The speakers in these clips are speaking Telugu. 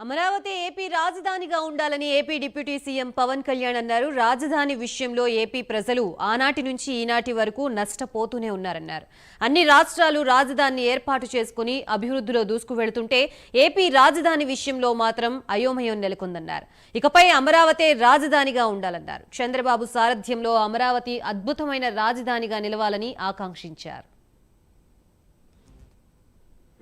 అమరావతి ఏపీ రాజధానిగా ఉండాలని AP deputy CM Pawan Kalyan అన్నారు. రాజధాని విషయంలో ఏపీ ప్రజలు ఆనాటి నుంచి ఈనాటి వరకు నష్టపోతూనే ఉన్నారన్నారు. అన్ని రాష్ట్రాలు రాజధానిని ఏర్పాటు చేసుకుని అభివృద్ధిలో దూసుకువెళ్తుంటే ఏపీ రాజధాని విషయంలో మాత్రం అయోమయం నెలకొందన్నారు. ఇకపై అమరావతి రాజధానిగా ఉండాలన్నారు. చంద్రబాబు సారథ్యంలో అమరావతి అద్భుతమైన రాజధానిగా నిలవాలని ఆకాంక్షించారు.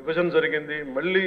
విభజన జరిగింది. మళ్ళీ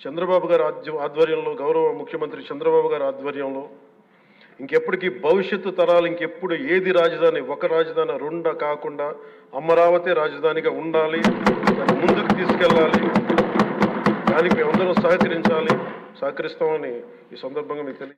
చంద్రబాబు గారు ఆధ్య- ఆధ్వర్యంలో గౌరవ ముఖ్యమంత్రి చంద్రబాబు గారు ఆధ్వర్యంలో ఇంకెప్పటికీ భవిష్యత్తు తరాలు ఇంకెప్పుడు ఏది రాజధాని ఒక రాజధాని రెండ కాకుండా అమరావతి రాజధానిగా ఉండాలి ముందుకు తీసుకెళ్ళాలి దానికి మేమందరం సహకరించాలి సహకరిస్తామని ఈ సందర్భంగా మీకు తెలియ